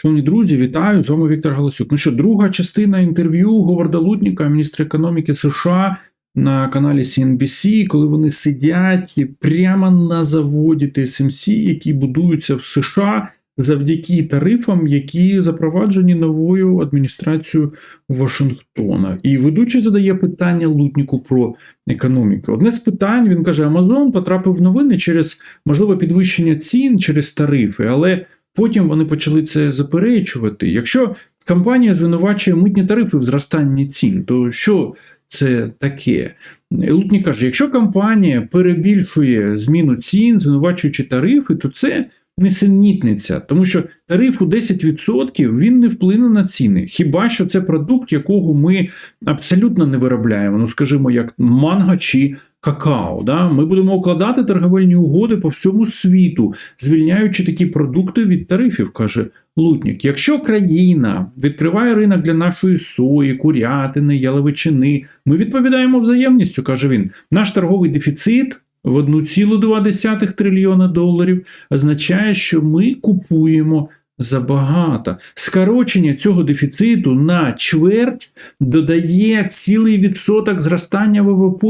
Шановні друзі, вітаю! З вами Віктор Галасюк. Ну що, друга частина інтерв'ю Говарда Лутніка, міністра економіки США на каналі CNBC, коли вони сидять прямо на заводі TSMC, які будуються в США завдяки тарифам, які запроваджені новою адміністрацією Вашингтона. І ведучий задає питання Лутніку про економіку. Одне з питань він каже: Amazon потрапив в новини через можливе підвищення цін через тарифи, але. Потім вони почали це заперечувати. Якщо компанія звинувачує митні тарифи в зростанні цін, то що це таке? Лутні каже: якщо компанія перебільшує зміну цін, звинувачуючи тарифи, то це несенітниця, тому що тариф у 10% він не вплине на ціни. Хіба що це продукт, якого ми абсолютно не виробляємо? Ну, скажімо, як манго чи какао. Да? Ми будемо укладати торговельні угоди по всьому світу, звільняючи такі продукти від тарифів, каже Лутнік. Якщо країна відкриває ринок для нашої сої, курятини, яловичини, ми відповідаємо взаємністю, каже він. Наш торговий дефіцит. В 1,2 трильйона доларів означає, що ми купуємо забагато. Скорочення цього дефіциту на чверть додає цілий відсоток зростання ВВП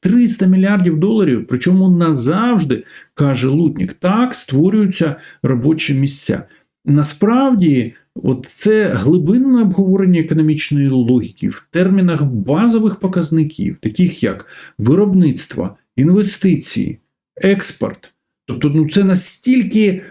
300 мільярдів доларів. Причому назавжди, каже Лутнік, так створюються робочі місця. Насправді, от це глибинне обговорення економічної логіки в термінах базових показників, таких як виробництво, інвестиції, експорт. Тобто, ну це настільки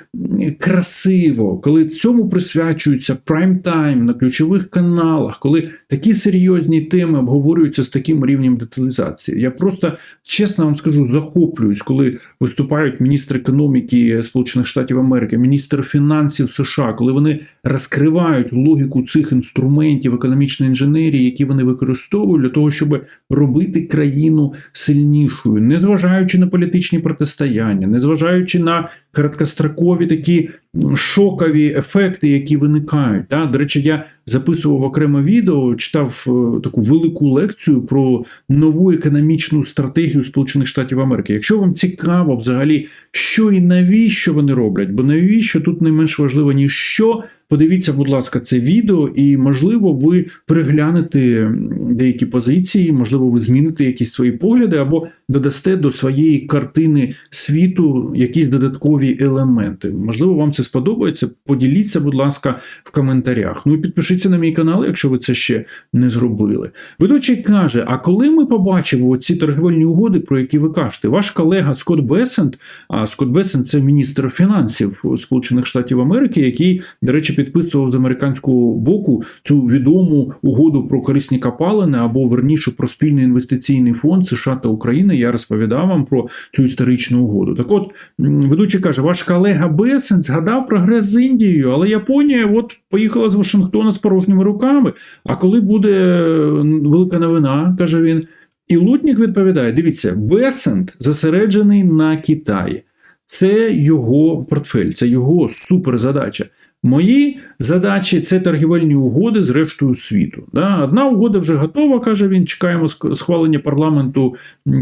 красиво, коли цьому присвячується прайм-тайм на ключових каналах, коли такі серйозні теми обговорюються з таким рівнем деталізації. Я просто чесно вам скажу, захоплююсь, коли виступають міністр економіки Сполучених Штатів Америки, міністр фінансів США, коли вони розкривають логіку цих інструментів економічної інженерії, які вони використовують для того, щоб робити країну сильнішою, незважаючи на політичні протистояння, незважаючи на короткострокові такі шокові ефекти, які виникають. Да? До речі, я записував окреме відео, читав е, таку велику лекцію про нову економічну стратегію Сполучених Штатів Америки. Якщо вам цікаво взагалі, що і навіщо вони роблять, бо навіщо тут не менш важливо, ніж що. Подивіться, будь ласка, це відео, і, можливо, ви переглянете деякі позиції, можливо, ви зміните якісь свої погляди, або додасте до своєї картини світу якісь додаткові елементи. Можливо, вам це сподобається. Поділіться, будь ласка, в коментарях. Ну і підпишіться на мій канал, якщо ви це ще не зробили. Ведучий каже: а коли ми побачимо ці торговельні угоди, про які ви кажете, ваш колега Скотт Бесент, а Скотт Бесент це міністр фінансів Сполучених Штатів Америки, який, до речі, підписував з американського боку цю відому угоду про корисні капалини або верніше про спільний інвестиційний фонд США та України. Я розповідав вам про цю історичну угоду. Так, от ведучий каже, ваш колега Бесен згадав прогрес з Індією, але Японія от поїхала з Вашингтона з порожніми руками. А коли буде велика новина, каже він. І Лутнік відповідає: дивіться, Бесент зосереджений на Китаї. Це його портфель, це його суперзадача. Мої задачі це торгівельні угоди з рештою світу. Одна угода вже готова, каже він. Чекаємо схвалення парламенту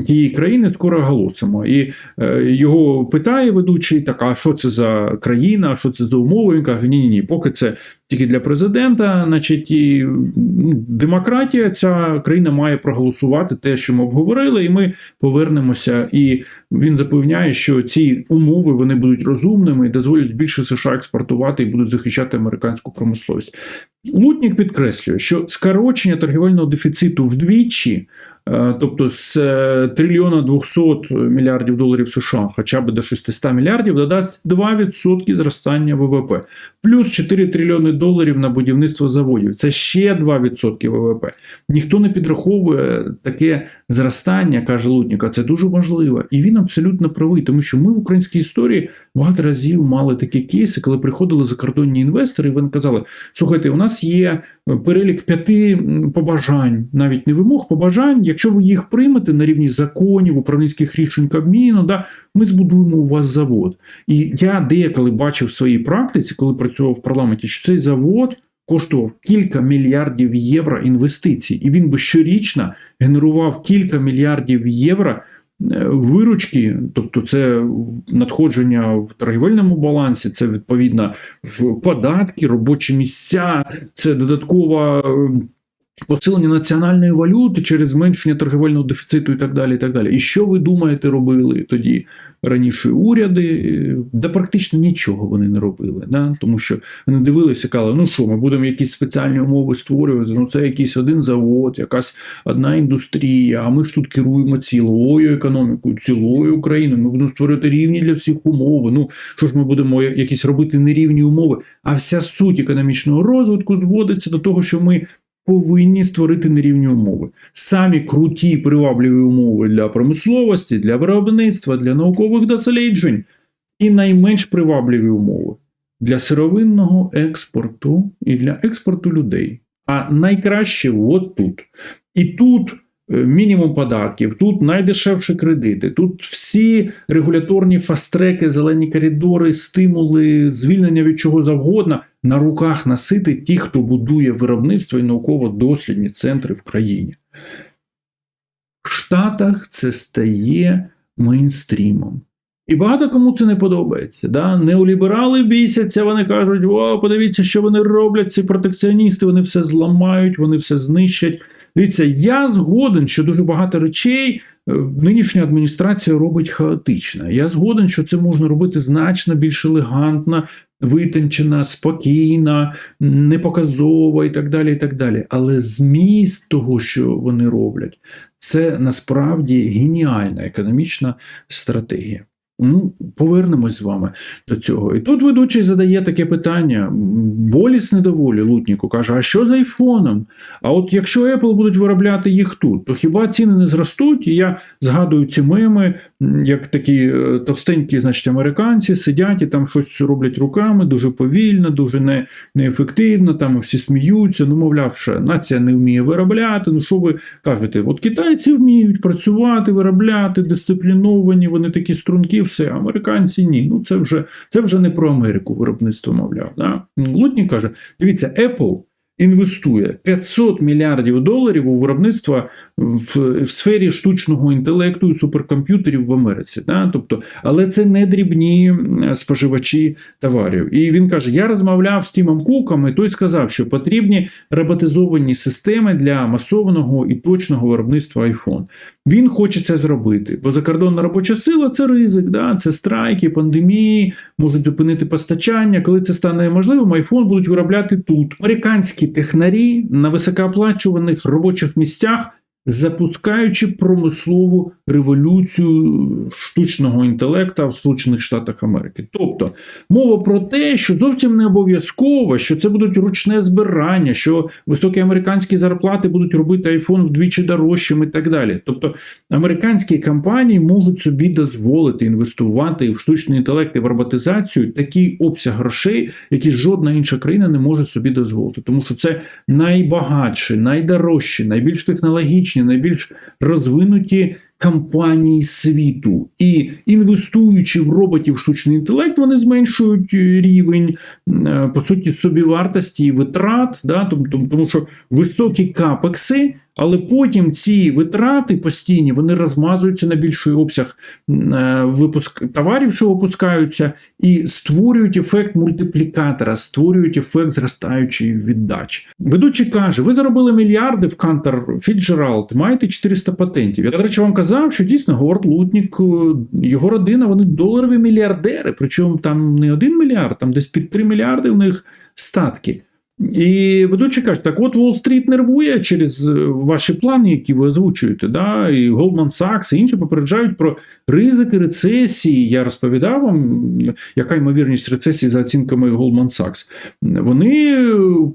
тієї країни, скоро оголосимо. І е, його питає ведучий: так, а що це за країна, що це за умови? Він каже: Ні, ні, ні, поки це тільки для президента, значить, і ну, демократія, ця країна має проголосувати те, що ми обговорили, і ми повернемося. І він запевняє, що ці умови вони будуть розумними і дозволять більше США експортувати і будуть захищати американську промисловість. Лутнік підкреслює, що скорочення торгівельного дефіциту вдвічі. Тобто з трильйона 200 мільярдів доларів США, хоча б до 600 мільярдів, додасть 2% зростання ВВП, плюс 4 трильйони доларів на будівництво заводів. Це ще 2% ВВП. Ніхто не підраховує таке зростання, каже Лутніка. Це дуже важливо. І він абсолютно правий, тому що ми в українській історії багато разів мали такі кейси, коли приходили закордонні інвестори, і вони казали: слухайте, у нас є перелік п'яти побажань, навіть не вимог, побажань. Якщо ви їх приймете на рівні законів, управлінських рішень Кабміну, да, ми збудуємо у вас завод. І я деколи бачив в своїй практиці, коли працював в парламенті, що цей завод коштував кілька мільярдів євро інвестицій, і він би щорічно генерував кілька мільярдів євро виручки, тобто це надходження в торгівельному балансі, це відповідно в податки, робочі місця, це додаткова. Посилення національної валюти через зменшення торгівельного дефіциту і так далі. І так далі. І що ви думаєте, робили тоді раніше уряди? Да практично нічого вони не робили. Да? Тому що вони дивилися, казали, ну що, ми будемо якісь спеціальні умови створювати. Ну це якийсь один завод, якась одна індустрія. А ми ж тут керуємо цілою економікою, цілою Україною. Ми будемо створювати рівні для всіх умови. Ну що ж ми будемо якісь робити нерівні умови? А вся суть економічного розвитку зводиться до того, що ми повинні створити нерівні умови. Самі круті привабливі умови для промисловості, для виробництва, для наукових досліджень і найменш привабливі умови для сировинного експорту і для експорту людей. А найкраще от тут. І тут мінімум податків, тут найдешевші кредити, тут всі регуляторні фастреки, зелені коридори, стимули, звільнення від чого завгодно на руках носити ті, хто будує виробництво і науково-дослідні центри в країні. В Штатах це стає мейнстрімом. І багато кому це не подобається. Да? Неоліберали бісяться, вони кажуть: о, подивіться, що вони роблять, ці протекціоністи, вони все зламають, вони все знищать. Дивіться, я згоден, що дуже багато речей е, нинішня адміністрація робить хаотично. Я згоден, що це можна робити значно більш елегантно, витончена, спокійна, непоказова і так далі. і так далі. Але зміст того, що вони роблять, це насправді геніальна економічна стратегія. Ну, повернемось з вами до цього. І тут ведучий задає таке питання: боліс недоволі Лутніку каже: а що з айфоном? А от якщо Apple будуть виробляти їх тут, то хіба ціни не зростуть? І я згадую ці меми, як такі е, товстенькі, значить, американці сидять і там щось роблять руками дуже повільно, дуже не, неефективно. Там всі сміються. Ну, мовляв, що нація не вміє виробляти. Ну, що ви кажете? От китайці вміють працювати, виробляти, дисципліновані, вони такі струнки все, американці ні. Ну це вже це вже не про Америку виробництво, мовляв. Да? Лутнік каже: дивіться, Apple інвестує 500 мільярдів доларів у виробництво в, в сфері штучного інтелекту і суперкомп'ютерів в Америці. Да? Тобто, але це не дрібні споживачі товарів. І він каже: я розмовляв з Тімом Куком, і той сказав, що потрібні роботизовані системи для масованого і точного виробництва iPhone. Він хоче це зробити, бо закордонна робоча сила це ризик, да? це страйки, пандемії, можуть зупинити постачання. Коли це стане можливим, айфон будуть виробляти тут. Американські технарі на високооплачуваних робочих місцях. Запускаючи промислову революцію штучного інтелекта в Сполучених Штатах Америки. Тобто мова про те, що зовсім не обов'язково, що це будуть ручне збирання, що високі американські зарплати будуть робити iPhone вдвічі дорожчим і так далі. Тобто американські компанії можуть собі дозволити інвестувати в штучний інтелект і в роботизацію такий обсяг грошей, які жодна інша країна не може собі дозволити, тому що це найбагатші, найдорожчі, найбільш технологічні, найбільш розвинуті компанії світу. І інвестуючи в роботів в штучний інтелект, вони зменшують рівень е, по суті собівартості і витрат, да, тому, тому що високі капекси. Але потім ці витрати постійні вони розмазуються на більший обсяг е, випуск товарів, що випускаються, і створюють ефект мультиплікатора, створюють ефект зростаючої віддачі. Ведучий каже: ви заробили мільярди в Кантер Фіджералд, маєте 400 патентів. Я, до речі, вам казав, що дійсно Говард Лутнік, е, його родина, вони доларові мільярдери. Причому там не один мільярд, там десь під 3 мільярди в них статки. І ведучий каже, так от Уолл-стріт нервує через е, ваші плани, які ви озвучуєте. Да? І Goldman Sachs і інші попереджають про ризики рецесії. Я розповідав вам, яка ймовірність рецесії за оцінками Goldman Sachs. Вони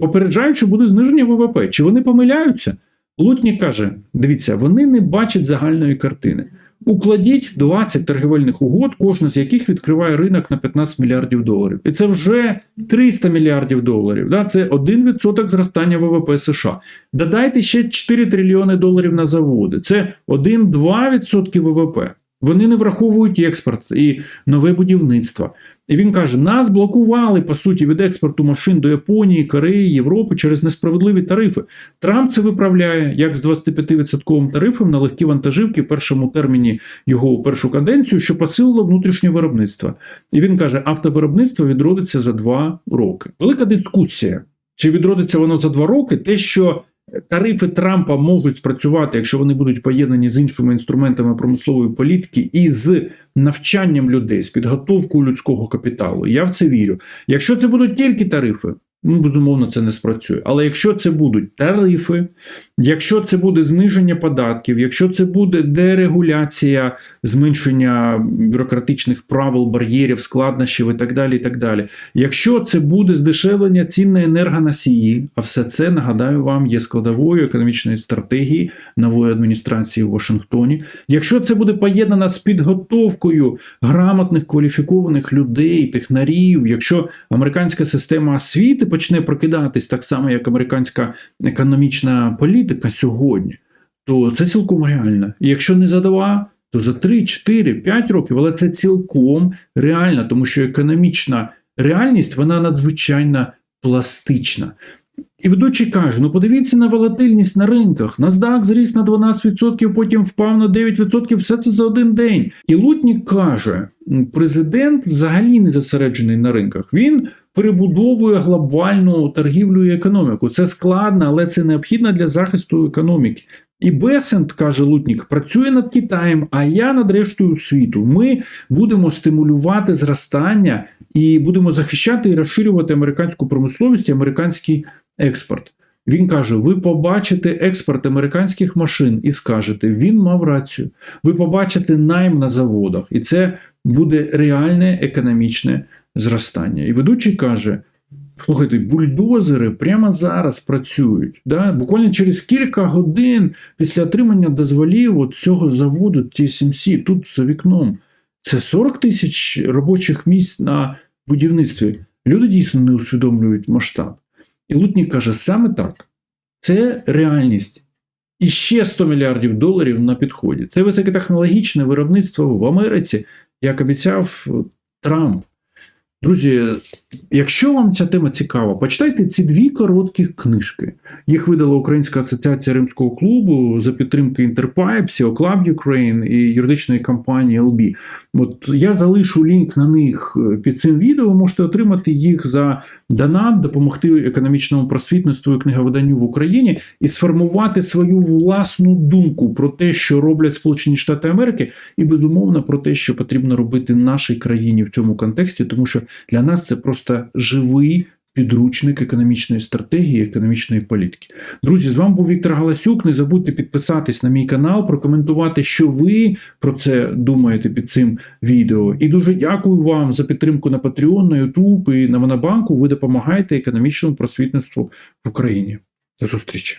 попереджають, що буде зниження ВВП. Чи вони помиляються? Лутнік каже: дивіться, вони не бачать загальної картини. Укладіть 20 торгівельних угод, кожна з яких відкриває ринок на 15 мільярдів доларів. І це вже 300 мільярдів доларів. Да? Це 1% зростання ВВП США. Додайте ще 4 трильйони доларів на заводи. Це 1-2% ВВП. Вони не враховують експорт і нове будівництво. І він каже: нас блокували по суті від експорту машин до Японії, Кореї, Європи через несправедливі тарифи. Трамп це виправляє як з 25% тарифом на легкі вантажівки в першому терміні його у першу каденцію, що посилило внутрішнє виробництво. І він каже: автовиробництво відродиться за два роки. Велика дискусія. Чи відродиться воно за два роки? Те, що тарифи Трампа можуть спрацювати, якщо вони будуть поєднані з іншими інструментами промислової політики і з навчанням людей, з підготовкою людського капіталу. Я в це вірю. Якщо це будуть тільки тарифи, ну безумовно це не спрацює. Але якщо це будуть тарифи, якщо це буде зниження податків, якщо це буде дерегуляція, зменшення бюрократичних правил, бар'єрів, складнощів і так далі. і так далі. Якщо це буде здешевлення цін на енергоносії, а все це нагадаю вам є складовою економічної стратегії нової адміністрації в Вашингтоні. Якщо це буде поєднано з підготовкою грамотних кваліфікованих людей, технарів, якщо американська система освіти почне прокидатись так само, як американська економічна політика сьогодні, то це цілком реально. І якщо не за два, то за 3, 4, 5 років, але це цілком реально, тому що економічна реальність вона надзвичайно пластична. І ведучий каже: ну подивіться на волатильність на ринках. NASDAQ зріс на 12%, потім впав на 9%, все це за один день. І Лутнік каже: президент взагалі не зосереджений на ринках. Він перебудовує глобальну торгівлю і економіку. Це складно, але це необхідно для захисту економіки. І Бесент, каже Лутнік, працює над Китаєм, а я над рештою світу. Ми будемо стимулювати зростання і будемо захищати і розширювати американську промисловість і американський експорт. Він каже: ви побачите експорт американських машин і скажете, він мав рацію. Ви побачите найм на заводах, і це буде реальне економічне зростання. І ведучий каже: слухайте, бульдозери прямо зараз працюють. Да? Буквально через кілька годин після отримання дозволів от цього заводу TSMC, тут за вікном. Це 40 тисяч робочих місць на будівництві. Люди дійсно не усвідомлюють масштаб. І Лутнік каже, саме так. Це реальність. І ще 100 мільярдів доларів на підході. Це високотехнологічне виробництво в Америці, як обіцяв Трамп. Друзі, якщо вам ця тема цікава, почитайте ці дві короткі книжки. Їх видала Українська асоціація Римського клубу за підтримки Інтерпайп, SEO Club Ukraine і юридичної компанії LB. От я залишу лінк на них під цим відео. Ви можете отримати їх за донат, допомогти економічному просвітництву і книговиданню в Україні і сформувати свою власну думку про те, що роблять Сполучені Штати Америки, і безумовно про те, що потрібно робити нашій країні в цьому контексті, тому що для нас це просто живий. Підручник економічної стратегії, економічної політики. Друзі, з вами був Віктор Галасюк. Не забудьте підписатись на мій канал, прокоментувати, що ви про це думаєте під цим відео. І дуже дякую вам за підтримку на Patreon, на YouTube і на Монобанку. Ви допомагаєте економічному просвітництву в Україні. До зустрічі!